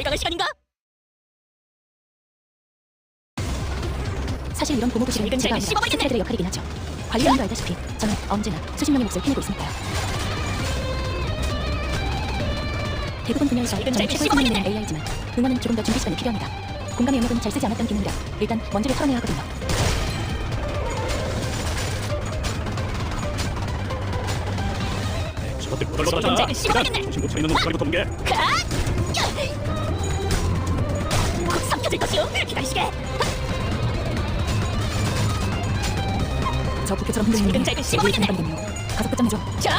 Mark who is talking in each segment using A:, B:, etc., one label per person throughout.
A: 발광의 시간인가?
B: 사실 이런 고무부실은
A: 붉은
B: 제가 아니라. 스태프들의 역할이긴 하죠. 관리자님도 알다시피 저는 언제나 수십 명의 몫을 해내고 있으니까요. 대부분 분야에서 저는 최고의. 내는 AI지만 응원은 조금 더 준비 시간이 필요합니다. 공감의 영역은 잘 쓰지 않았던 기능이라 일단 먼지를 털어내야 하거든요.
C: 저것들
A: 붉은
C: 걸러가자.
A: 잭을 씹어버리네.
C: 정신 못 차리는 놈까지부터 본 게.
A: 곧 삼켜질 것이오. 기다리시게.
B: 저 부캐처럼 흔들리는
A: 붉은 잭을 씹어버리네.
B: 공간이군요. 가서 끝장내죠.
A: 자,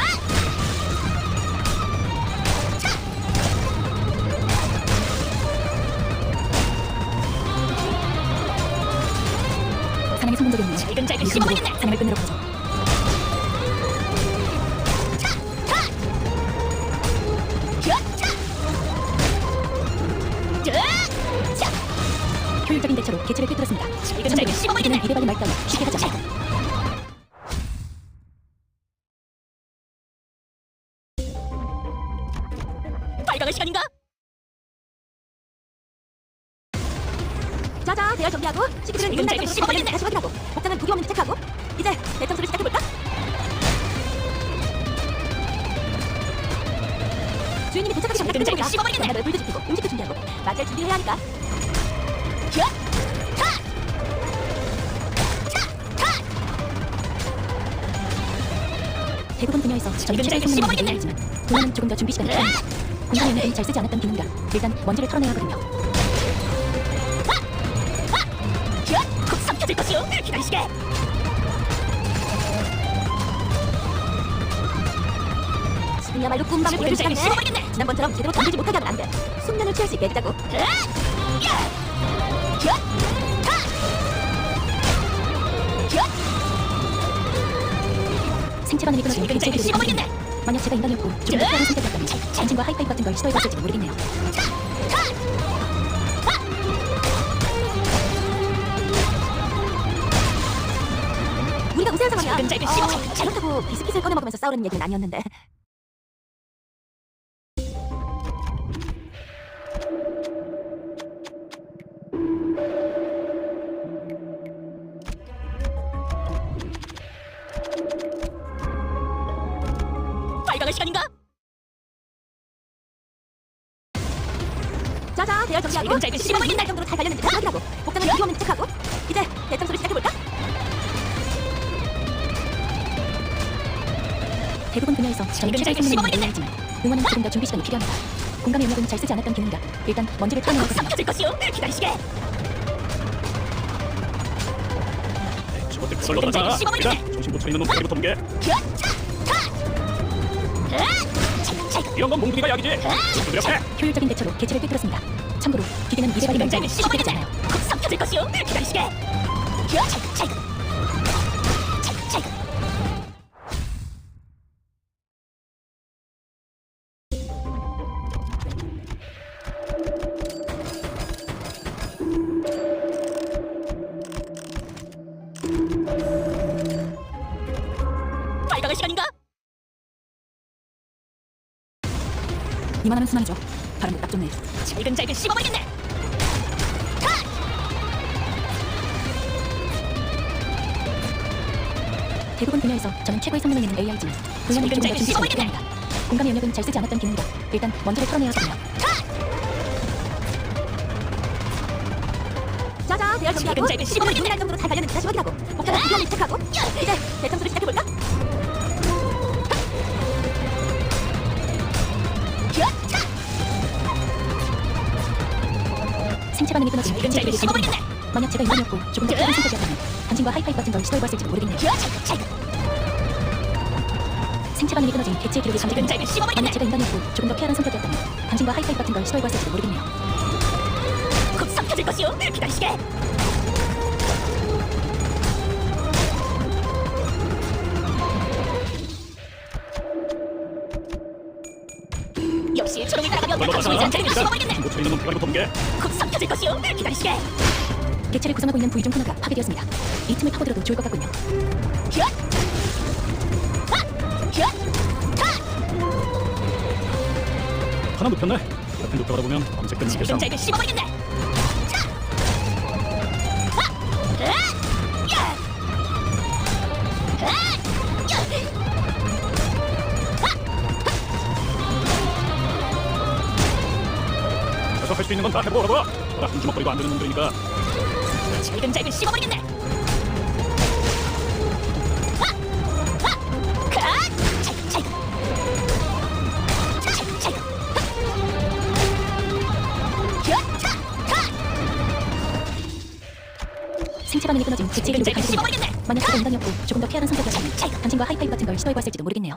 B: 사냥이 성공적이었네요.
A: 붉은 잭을
B: 이 힘으로
A: 씹어버리네.
B: 사냥을 끝내러 가죠. 효율적인 대처로 개체를 꿰뚫었습니다.
A: 붉은 잭을 씹어버리네.
B: 이는 이래박이 말 따위 쉽게 않아요.
A: 발광의 시간인가?
B: 자자, 대열 정리하고 시기들은
A: 붉은 잭을 씹어
B: AI지만 공간은 조금 더 준비 시간이 필요합니다. 영역은 잘 쓰지 않았던 기능이라 일단 먼지를 털어내야 하거든요.
A: 자, 곧 삼켜질 것이오. 기다리시게.
B: 지금이야말로 꿈밤을 보여줄
A: 잭을
B: 시간이네.
A: 씹어버리네.
B: 지난번처럼 제대로 던지지 못하게 하면 안 돼. 숙면을 취할 수 있게 해주자고. 생체 반응이
A: 잭을
B: 개체들을
A: 씹어버리네.
B: 만약 제가 인간이었고 조금 더 빠른 선택이었다면 엔진과 하이파이브 같은 걸 시도해봤을지도 모르겠네요. 우리가 우세한 상황이야.
A: 어,
B: 그렇다고 비스킷을 꺼내 먹으면서 싸우려는 얘기는 아니었는데. 하고
A: 잭을
B: 시간이. 할 정도로 잘 달렸는지 확인하고 복장은 없는지 체크하고 이제 대청소를 시작해볼까? 대부분 분야에서 성능을
A: 씹어버리네.
B: 내는 AI지만 응원은 조금 더 준비 시간이 필요합니다. 공감의 영역은 잘 쓰지 않았던 기능이라 일단 먼지를 털어내야
A: 곧
B: 하거든요.
A: 삼켜질 것이오. 기다리시게.
C: 저것들
A: 잭을
C: 걸러가자.
A: 씹어버리네.
C: 정신 못 차리는 놈까지부터 본 게. 이런 건 몽둥이가 약이지. 좀 두렵게.
B: 효율적인 대처로 개체를 꿰뚫었습니다. 참고로 기계는 이래박이
A: 붉은
B: 말따위
A: 잭을
B: 쉽게 하지
A: 씹어버리네.
B: 않아요.
A: 곧 삼켜질 것이오. 기다리시게. 찰, 찰. 찰, 찰. 발광의 시간인가?
B: 이만하면 수만이죠.
A: 붉은 잭을 씹어버리겠네.
B: 대부분 분야에서 저는 최고의 성능을 내는 더
A: 잭을
B: 준비 시간이
A: 씹어버리네.
B: 필요합니다. 공감의 영역은 잘 쓰지 않았던 기능이라 일단 먼지를 털어내야 하거든요. 자자, 대열
A: 붉은 잭을 씹어버리네.
B: 할 정도로 잘 달렸는지 다시 확인하고 도기 없는지 체크하고 이제 대청소를 시작해볼까? 생체 반응이
A: 잭을
B: 개체들이
A: 씹어버리네.
B: 만약 제가 인간이었고 조금 더 빠른 선택이었다면 당신과 하이파이브 같은 걸 시도해봤을지도 모르겠네요.
A: 찰.
B: 생체 반응이 끊어진 개체의 기록이 잠깁니다.
A: 잭을 씹어버리네.
B: 만약 제가 인간이었고 조금 더 쾌활한 선택이었다면 당신과 하이파이브 같은 걸 시도해봤을지도 모르겠네요.
A: 곧 삼켜질 것이오. 기다리시게. 역시 초롱이 따라가면
C: 걸러가자.
A: 당신의 잭 을
C: 정신
A: 씹어버리겠네.
C: 못 차리는 놈까지부터 본 게.
A: 곧 삼켜질 것이오. 기다리시게.
B: 개체를 구성하고 있는 부위 중 하나가 파괴되었습니다. 이 틈을 파고들어도 좋을 것 같군요.
A: 휘엇! 하! 휘엇!
C: 하나 눕혔네. 같은 독도하다 보면 밤새 끝나게 싸움
A: 끈질을 씹어버리겠네.
C: 수 있는 건 다 해보라고 너라 한 주먹거리도 안 되는 놈들이니까
A: 잘근잘근 씹어버리겠네. 하! 하! 가! 찰, 찰. 찰, 찰. 하! 야! 차! 하!
B: 생체 반응이 끊어진
A: 끈질을
B: 가지고
A: 씹어버리겠네.
B: 만약 그가 인간이었고 조금 더 쾌활한 성격이었다면 당신과 하이파이브 같은 걸 시도해봤을지도 모르겠네요.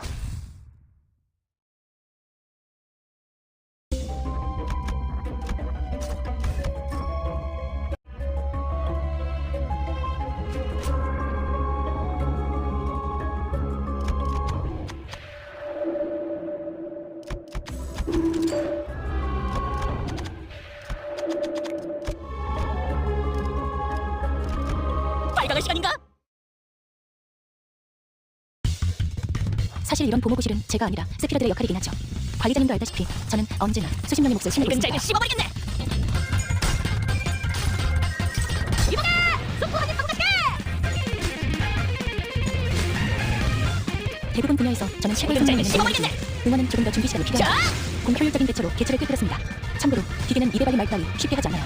A: 발광할 시간인가?
B: 사실 이런 보모고실은 제가 아니라 세피라들의 역할이긴 하죠. 관리자님도 알다시피 저는 언제나 수십 명의 몫을
A: 끈질을
B: 있습니다.
A: 씹어버리겠네. 이번에 속보하니 방문할게.
B: 대부분 분야에서 저는 성능을 내는
A: 씹어버리겠네.
B: 응원은 조금 더 준비 시간이
A: 자!
B: 필요합니다. 공효율적인 대처로 개체를 꿰뚫었습니다. 참고로 기계는 이래 발리 말 따위 쉽게 하지 않아요.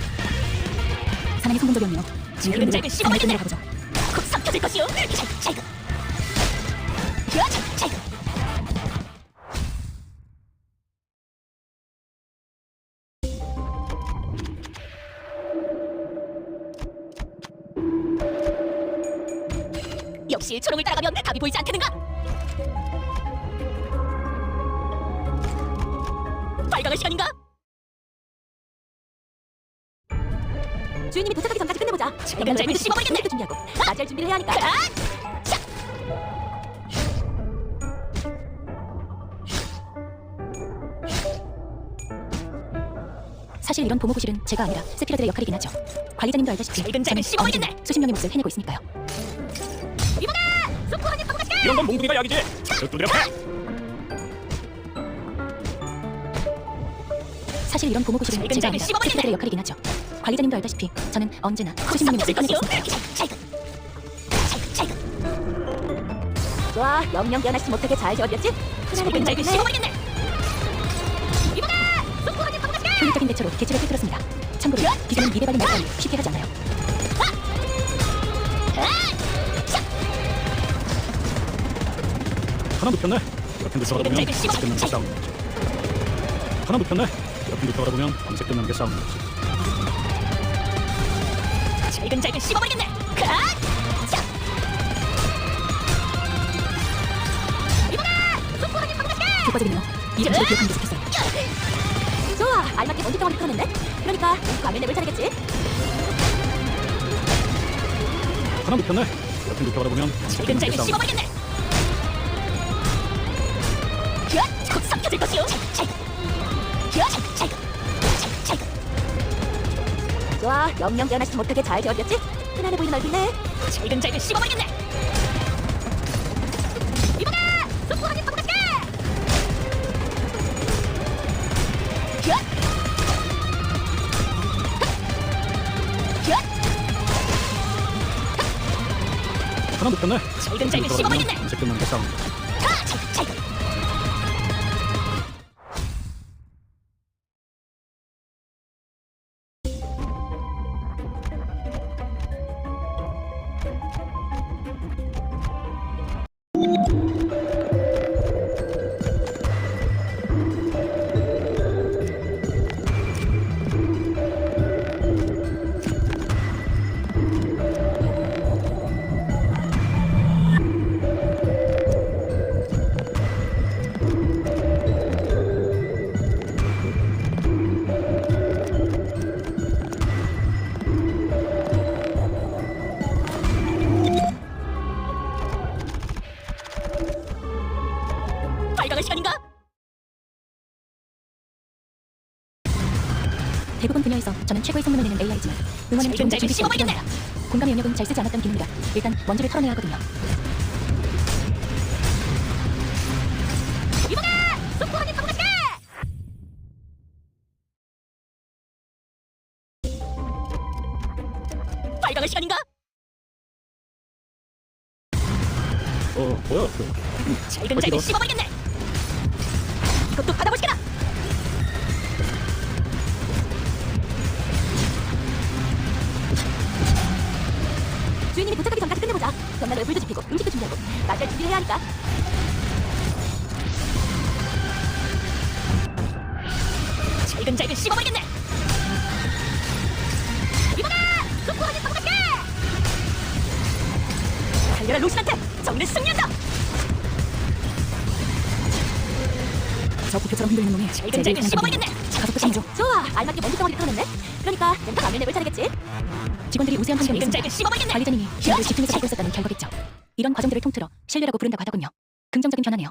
B: 사나이 성공적이었네요.
A: 끈질을 씹어버리겠네.
B: 들어가보죠.
A: 곧 삼켜질 것이오. 찰, 찰. 야, 찰, 찰. 역시 초록을 따라가면 답이 보이지 않겠는가? 발광할 시간인가?
B: 주인님이 도착하기 전까지 끝내보자.
A: 끈질을 씹어버리겠네.
B: 준비하고 맞이할 준비를 해야 하니까. 사실 이런 보모고실은 제가 아니라 세피라들의 역할이긴 하죠. 관리자님도 알다시피
A: 끈질을
B: 저는
A: 씹어버리겠네.
B: 수십 명의 몫을 해내고 있으니까요.
A: 이번에 속보하니 방문할게.
C: 이런 건 몽둥이가 약이지 두드려 패
B: 사실 이런 보모고실은
A: 끈질을
B: 제가
A: 씹어버리겠네.
B: 세피라들의 역할이긴 하죠. 관리자님도 알다시피 저는 언제나
A: 삼켜질
B: 해내고
A: 것이오.
B: 있습니다. 영영 변하지 못하게 잘 저어렸지?
A: 끈질을 씹어버리겠네. 이번에 속보하니 방문할게.
B: 효율적인 대처로 개체를 꿰뚫었습니다. 참고로 기계는 미래 말 따위 쉽게 하지 않아요.
C: 하나 눕혔네 이렇게 독도하다 보면 끝나게 싸움 하나 눕혔네 이렇게 독도하다 보면 밤새 끝나게 싸움
A: 잘근잘근 씹어버리겠네. 가! 자! 이번에 속보하니 방문할게.
B: 효과적이네요. 이 점수를 기억하는 게 좋겠어요. 좋아, 알맞게 먼지 덩어리 풀어냈네. 그러니까 과면 랩을 차리겠지?
C: 하나 눕혔네 이렇게 독도하다 보면 밤새 끝나게
A: 잘근잘근
C: 싸움
A: 씹어버리겠네. 야! 곧 삼켜질 것이오. 찰, 찰.
B: 좋아, 영영 변하지 못하게 잘 저어렸지? 흔한해 보이는 얼굴네.
A: 잘근잘근 씹어버리겠네. 이번에 속보하니 방문할게. 야! 야!
C: 하나 눕혔네
A: 잘근잘근 씹어버리겠네.
C: 밤새 끝나게 싸움
B: 저는 최고의 소문을 내는 AI지만 응원은 지금
A: 잘
B: 씹어버리겠네요. 공감의 영역은 잘 쓰지 않았던 기능이라 일단 먼지를 털어내야 하거든요.
A: 시간인가?
C: 어 뭐야? 음,
A: 잘
C: 근처에
A: 씹어버리겠네.
B: 음식도 준비하고 맞이할 준비를 해야 하니까.
A: 잘근잘근 씹어버리겠네. 이거다! 속구하니 성공할게! 달려라 로신한테 정리 승리한다.
B: 저 부표처럼 흔들리는 놈이
A: 잘근잘근 씹어버리겠네.
B: 가속도 심해줘. 좋아. 알맞게 먼지 덩어리 털어냈네. 그러니까 렌터 가면 랩을 차리겠지. 직원들이 우수한 환경에 있습니다.
A: 씹어버리겠네.
B: 관리자님이 기업을 집중해서 받고 있었다는 결과겠죠. 이런 과정들을 통틀어 신뢰라고 부른다고 하더군요. 긍정적인 변화네요.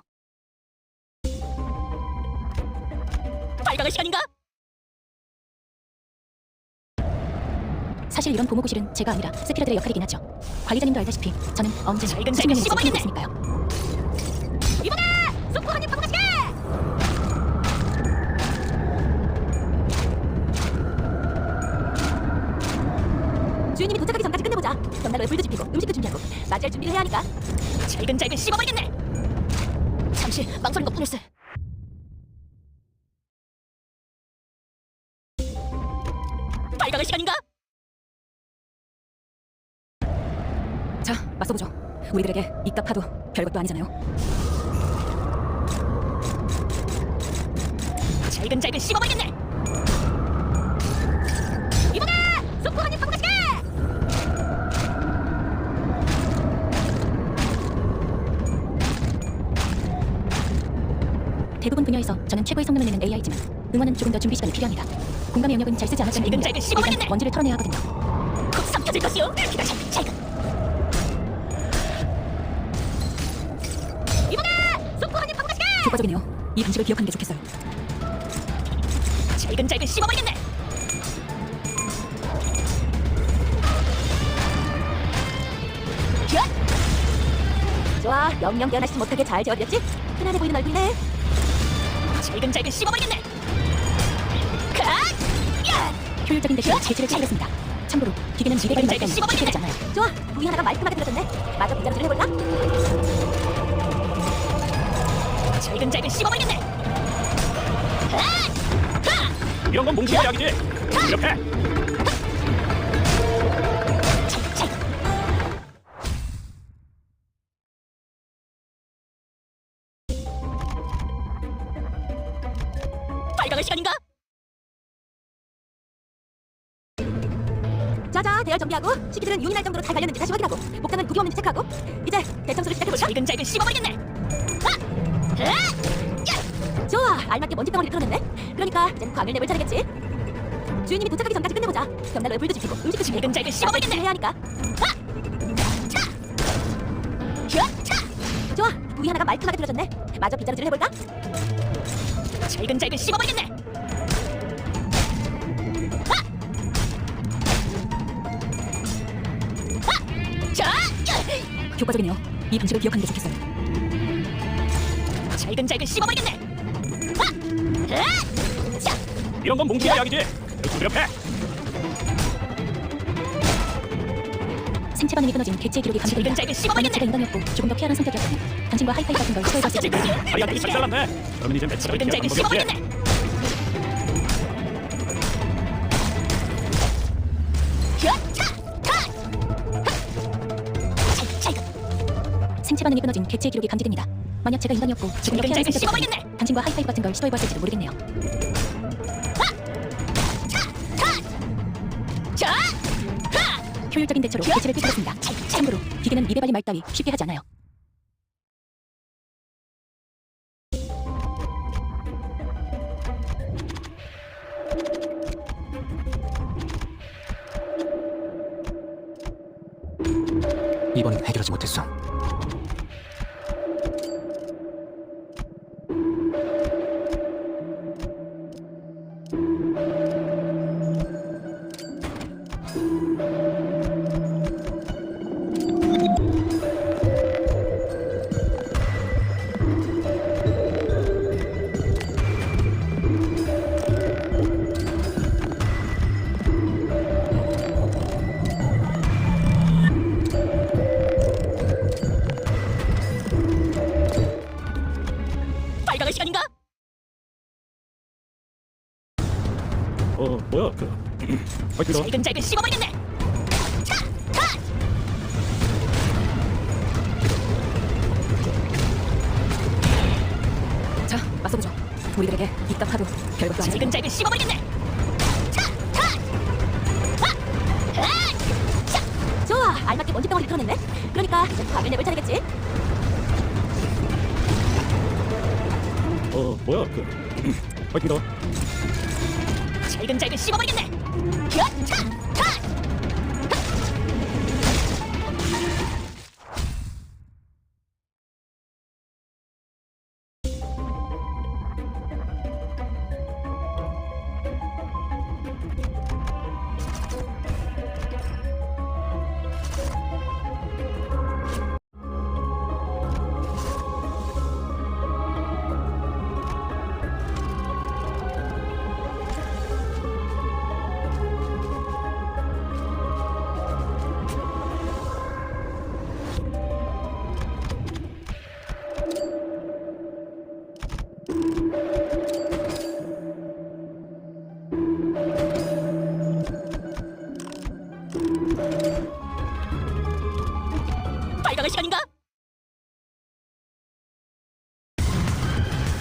A: 발광할 시간인가?
B: 사실 이런 보모고실은 제가 아니라 세피라들의 역할이긴 하죠. 관리자님도 알다시피 저는
A: 잘근 잘근
B: 수명에서
A: 씹어버리겠네.
B: 키우고 있으니까요.
A: 이거다! 속구하니 성공
B: 벽난로에 불도 지피고 음식도 준비하고 맞이할 준비를 해야 하니까.
A: 잘근잘근 씹어버리겠네. 잠시 망설인 것 뿐일세. 발광할 시간인가?
B: 자, 맞서보죠. 우리들에게 이깟 파도 별것도 아니잖아요.
A: 잘근잘근 씹어버리겠네. 이거다! 속구하니 성
B: 대부분 분야에서 저는 최고의 성능을 내는 AI지만 응원은 조금 더 준비 시간이 필요합니다. 공감의 영역은 잘 쓰지 않았다는
A: 잘근잘근
B: 의미로
A: 씹어버리겠네.
B: 일단 원지를 털어내야 하거든요.
A: 곧 삼켜질 것이오. 기다 잘, 잘. 이거다! 속구하니 성공할게!
B: 효과적이네요. 이 방식을 기억하는 게 좋겠어요.
A: 잘근잘근 씹어버리겠네. 야!
B: 좋아, 영영 변하지 못하게 잘 재워드렸지? 흔한해 보이는 얼굴이네.
A: 잘근잘근 씹어버리겠네. 갓! 야!
B: 효율적인 대시로 제지를 찌르겠습니다. 참고로 기계는
A: 잘근잘근
B: 말까지
A: 씹어버리겠네.
B: 실패하지 않아요. 좋아, 부위 하나가 말끔하게 들어졌네. 마저 비자를 해볼까?
A: 잘근잘근 씹어버리겠네. 아! 하!
C: 이런 건 몽키의 약이지 이렇게
A: 발광할 시간인가?
B: 자자, 대열 정비하고 시키들은 윤이 날 정도로 잘 갈렸는지 다시 확인하고 목장은 구김 없는지 체크하고 이제 대청소를 시작해볼까?
A: 잘근잘근 씹어버리겠네.
B: 좋아, 알맞게 먼지 덩어리를 털어냈네. 그러니까 이젠 광을 내볼 차례겠지. 주인님이 도착하기 전까지 끝내보자. 벽난로에 불도 지피고 음식도 준비하고
A: 잘근잘근 씹어버리겠네.
B: 해야 하니까.
A: 차!
B: 좋아, 부위 하나가 말끔하게 들어졌네. 마저 빗자루질을 해볼까?
A: 잘근잘근 씹어버리겠네. 하! 하! 자!
B: 효과적이네요. 이 방식을 기억하는 게 좋겠어요.
A: 잘근잘근 씹어버리겠네. 하! 하! 자!
C: 이런 건 몽키의 약이지 이렇게
B: 생체 반응이 끊어진 개체의 기록이 감지됩니다.
A: 잘근잘근
B: 만약
A: 씹어버리겠네.
B: 제가 인간이었고 조금 더 피하는 성격이었다면 당신과 하이파이 같은 걸 시도해봤을
A: 삭제질
B: 텐데
A: 것이오.
C: 다리가 되게 잘 잘랐네 그러면 이제!
A: 하! 잘, 잘.
B: 생체 반응이 끊어진 개체의 기록이 감지됩니다. 만약 제가 인간이었고 조금 더 피하는
A: 잘근잘근
B: 성격이었다면. 당신과 하이파이 같은 걸 시도해봤을지도 모르겠네요. 효율적인 대처로 개체를 꿰뚫었습니다. 참고로 기계는 발린 말 따위 쉽게 하지 않아요.
D: 이번엔 해결하지 못했어.
C: 어
B: 우리들에게 이깟 하도 별것도 아니고
A: 잘근잘근 씹어버리겠네. 차! 차! 아! 아! 차! 좋아, 알맞게 먼지 덩어리 털어냈네. 그러니까 밤을 내볼 차례겠지.
C: 어 뭐야 그 화이트다
A: 잘근잘근 씹어버리겠네. 차! 차! 차!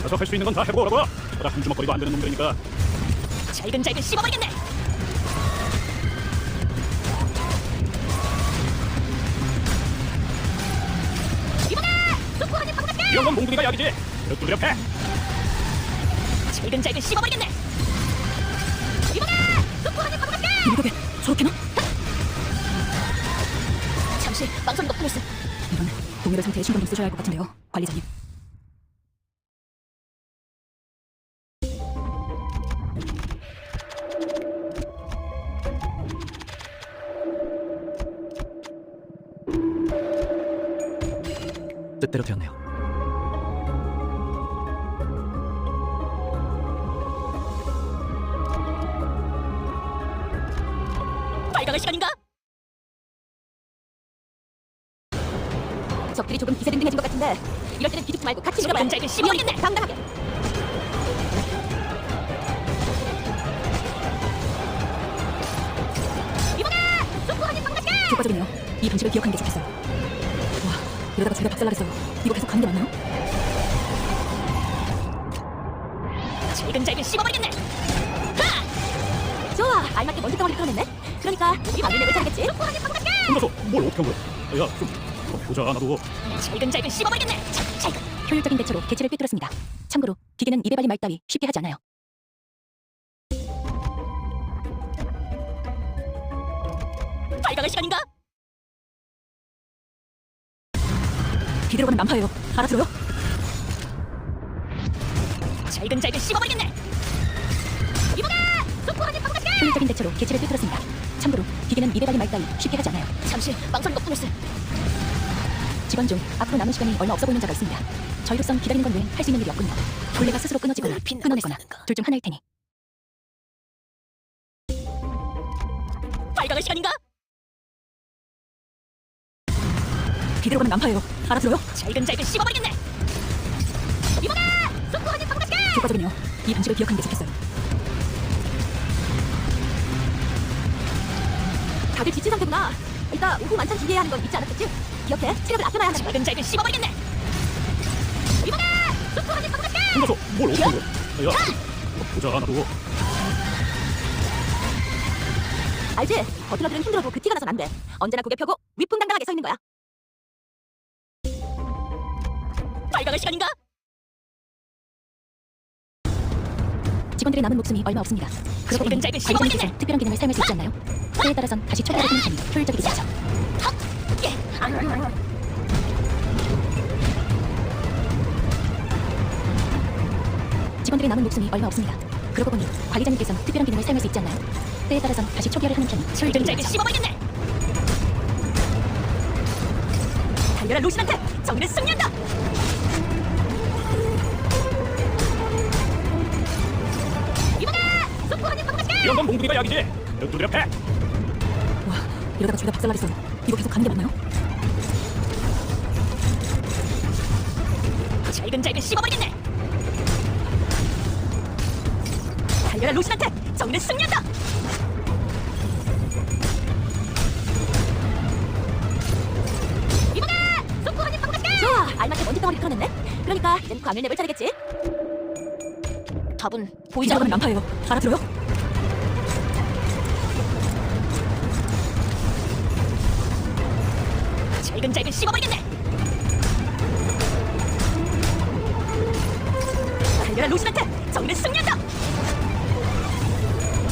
C: 가서 할 수 있는 건 다 해보라고 보다 한 주먹거리도 안 되는 놈들이니까
A: 잘근잘근 씹어버리겠네. 이번에 속고 하니 방금
C: 이런 건 몽둥이가 약이지 두드려 패
A: 잘근잘근 씹어버리겠네. 이번에 속고 하니 방금
B: 일국에 저렇게 나?
A: 잠시 망설이가 풀렸어.
B: 이런 동일한 상태에 신경 좀 쓰셔야 할 것 같은데요, 관리자님.
D: 되었네
A: 잘근잘근 씹어버리겠네.
B: 하! 좋아, 알맞게 먼지 덩어리 털어냈네. 그러니까 우리.
A: 속고 하니 방금
C: 혼자서 뭘 어떻게 한 거야 야좀 보자 나도
A: 잘근잘근 씹어버리겠네. 자, 자, 이거.
B: 효율적인 대처로 개체를 꿰뚫었습니다. 참고로 기계는 입에 발린 말 따위 쉽게 하지 않아요.
A: 빨강의 시간인가?
B: 뒤들어가는 난파예요. 알아들어요?
A: 잘근잘근 씹어버리겠네. 이번에 속고 하니 방금
B: 효율적인 대처로 개체를 꿰뚫었습니다. 참고로 기계는 발린 말 따위 쉽게 하지 않아요.
A: 잠시 망설이가 풀렸어.
B: 직원 중 앞으로 남은 시간이 얼마 없어 보이는 자가 있습니다. 저희로선 기다리는 건 외에 할수 있는 일이 없군요. 본래가 스스로 끊어지거나 끊어내거나. 둘 중 하나일 테니
A: 빨강의 시간인가?
B: 뒤들어가는 난파예요. 알아들어요?
A: 잘근잘근 씹어버리겠네.
B: 효과적이네요. 이 방식을 기억하는 게 좋겠어요. 다들 지친 상태구나. 이따 오후 만찬 준비해야 하는 건 잊지 않았겠지? 기억해. 체력을 아껴놔야 하는 거.
A: 잘근잘근 씹어버리겠네. 이번에 속고 하니 방금
C: 혼자서 뭘 어떻게 한 거야 야 보자 나도
B: 알지? 버틀러들은 힘들어도 그 티가 나선 안 돼. 언제나 고개 펴고 위풍당당하게 서 있는 거야.
A: 빨강의 시간인가?
B: 직원들의 남은 목숨이 얼마 없습니다. 그러고 보니
A: 잘근잘근
B: 관리자님께서
A: 씹어버리겠네.
B: 특별한 기능을 사용할 수 있지 않나요? 때에 따라선 다시 초기화를 하는 편이 효율적이겠죠. 직원들의 남은 목숨이 얼마 없습니다. 그러고 보니 관리자님께서 특별한 기능을 사용할 수 있지 않나요? 때에 따라선 다시 초기화를 하는 편이
A: 잘근잘근
B: 효율적이겠죠.
A: 씹어버리겠네. 달려라 루시한테 정의를 승리한다.
C: 이런 건 몽둥이가 약이지 두드려 패
B: 와, 이러다가 둘다 박살나겠어요. 이거 계속 가는 게 맞나요?
A: 잘근잘근 씹어버리겠네. 달려라 로신한테 정의는 승리한다. 이번에 소쿠하니 방가게 좋아 알맞게 먼지 덩어리 털어냈네. 그러니까 이젠 광을 내볼 차례겠지. 답은 보이지 않는 난파예요. 알아들어요? 잘근잘근 씹어버리겠네. 달려라 로신한테 정의는 승리한다.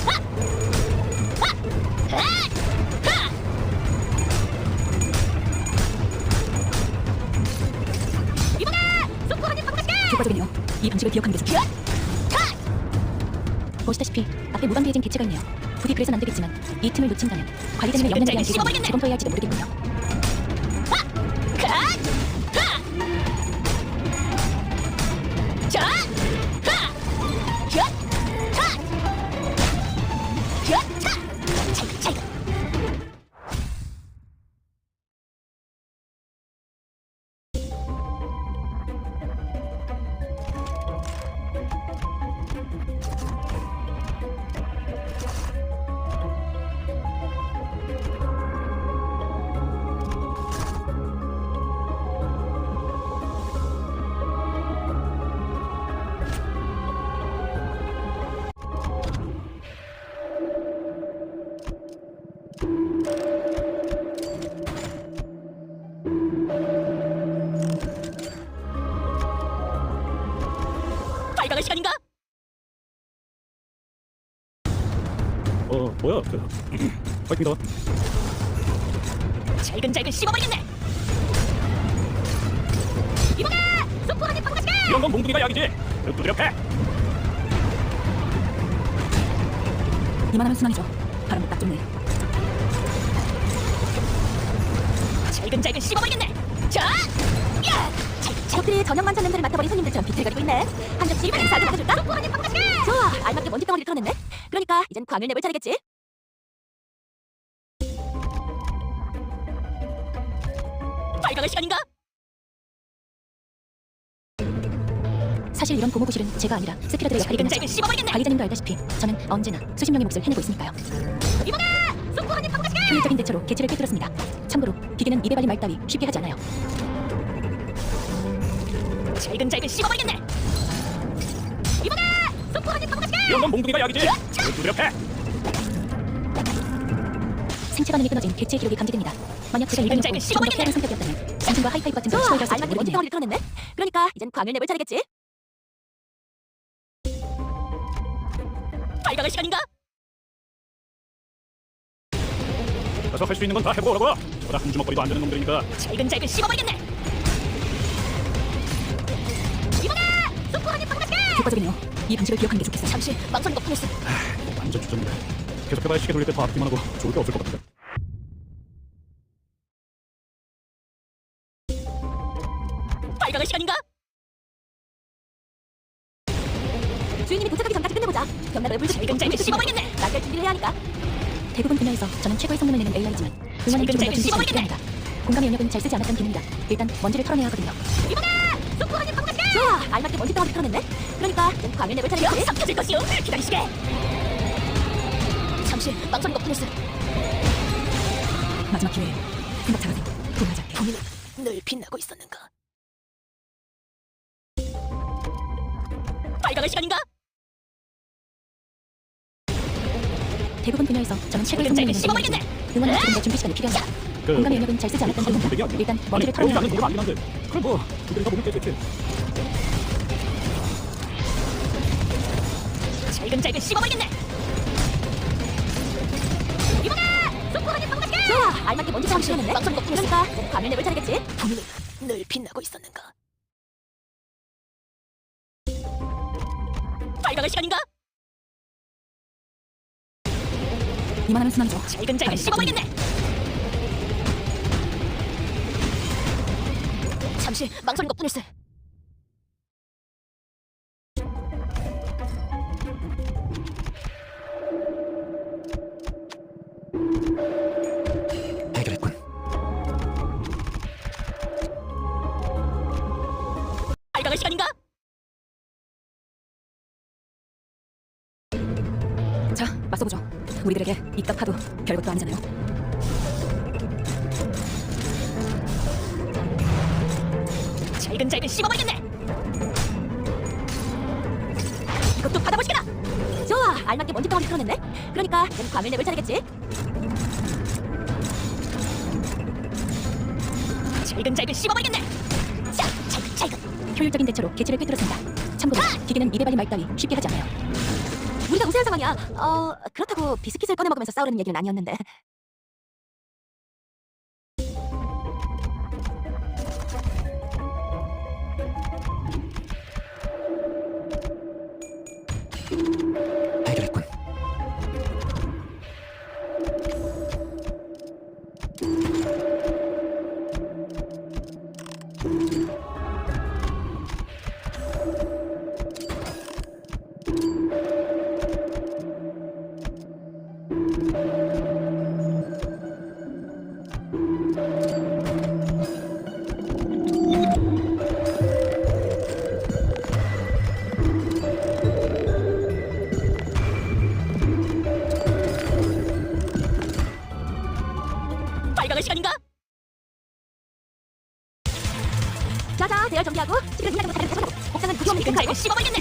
A: 하! 하! 하! 하! 이번에 소쿠하니 방가게
B: 교과적이네요. 이 방식을 기억하는 게 좋죠. 보시다시피 앞에 무방비해진 개체가 있네요. 부디 그래선 안 되겠지만 이 틈을 놓친다면 관리자님의 대한
A: 씹어버리겠네.
B: 기회는 재검토해야 할지도 모르겠군요.
C: 뭐야 그 파이팅이다
A: 잘근잘근 씹어버리겠네. 이번에 소쿠하니 방가게
C: 이런 건 몽둥이가 약이지 두드렵해
B: 이만하면 순항이죠. 바람도 딱 좋네.
A: 잘근잘근 씹어버리겠네. 자! 야!
B: 적들이 저녁 만찬 냄새를 맡아버린 손님들처럼 비틀거리고 있네.
A: 한 접시 반사를 맡아줄까? 소쿠하니 방가게
B: 좋아, 알맞게 먼지 덩어리를 털어냈네. 그러니까 이젠 광을 내볼 차례겠지.
A: 발광할 시간인가?
B: 사실 이런 고무고실은 제가 아니라 스피러들의 역할이 되는
A: 잘근잘근
B: 거죠.
A: 씹어버리겠네.
B: 관리자님도 알다시피 저는 언제나 수십 명의 몫을 해내고 있으니까요.
A: 이번에 소쿠하니 방가게
B: 효율적인 대처로 개체를 꿰뚫었습니다. 참고로 기계는 입에 발린 말 따위 쉽게 하지 않아요.
A: 잘근잘근 씹어버리겠네. 이번에 소쿠하니 방가게
C: 이런 건 몽둥이가 약이지 두드렵해
B: 생체 반응이 끊어진 개체의 기록이 감지됩니다. 만약 제가
A: 짧은
B: 일관했고 조금 더. 피하는 성격이었다면 samsung과 하이파이브 같은 걸
A: 좋아,
B: 시도해봤을지
A: 알맞게
B: 모르겠네요.
A: 덩어리를 털어냈네. 그러니까 이젠 광을 내볼 차례겠지. 발광할 시간인가?
C: 가서 할 수 있는 건 다 해보라고 저보다 한 주먹거리도 안 되는 놈들이니까
A: 잘근잘근 씹어버리겠네. 이번에 소쿠하니 방가게
B: 효과적이네요. 이 방식을 기억하는 게 좋겠어요.
A: 잠시 망설인 것 뿐이었어.
C: 완전 주전이네 계속해봐야 시계 돌릴 때 더 아프기만 하고 좋을 게 없을 것 같은데
A: 발광할 시간인가?
B: 주인님이 도착하기 전까지 끝내보자. 벽난로에 불
A: 잘근잘근 씹어버리겠네.
B: 날결 준비를 해야 하니까. 대부분 분야에서 저는 최고의 성능을 내는 AI지만 응원의 준비 시간이
A: 씹어버리겠네.
B: 필요합니다. 공감의 영역은 잘 쓰지 않았던 기능이다. 일단 먼지를 털어내야 하거든요.
A: 이번에 소쿠하니 방가게
B: 좋아, 알맞게 먼지 덩어리 털어냈네. 그러니까 이젠 광을 내볼 차례겠지.
A: 삼켜질 것이오. 기다리시게. 잠시 망설인 것 뿐이었어.
B: 마지막 기회에 생각 잘하세요. 동하지 않게.
A: 본인은 늘 빛나고 있었는가? 발광할 시간인가?
B: 대부분 분야에서 저는 최고의
A: 짧게
B: 성능을 내는
A: 씹어버리겠네.
B: 응원의 기준과 준비 시간이 필요합니다.
C: 그
B: 공감의 영역은 잘 쓰지 않았던.
C: 몽둥이 아니야
B: 일단
C: 배우지
B: 털어내야
C: 않는
B: 합니다.
C: 공부가 아니긴 한데 그걸 뭐 그들이 다 보면 되겠지
A: 잘근잘근 씹어버리겠네. 소쿠하니 방가게
B: 좋아, 알맞게 먼지 털어냈네.
A: 망설인 것 뿐이었어.
B: 그러니까 광을 내볼 차례겠지.
A: 본인은 늘 빛나고 있었는가? 발광할 시간인가?
B: 이만하면 순항이죠.
A: 잘근잘근 씹어버리겠네. 잠시 망설인 것 뿐이었
B: 우리들에게 파도 별것도 아니잖아요.
A: 잘근잘근 씹어버리겠네. 이것도 받아보시게라. 좋아, 알맞게 먼지 덩어리 털어냈네. 그러니까 넌 과밀 랩을 차리겠지. 잘근잘근 씹어버리겠네. 자, 잘근잘근.
B: 효율적인 대처로 개체를 꿰뚫었습니다. 참고로 기계는 발린 말 따위 쉽게 하지 않아요.
A: 우리가 우세한 상황이야. 어, 그렇다고 비스킷을 꺼내 먹으면서 싸우려는 얘기는 아니었는데. 거 다들 잡아놓고 옥상은 부디 없는 갈고 씹어버리겠네.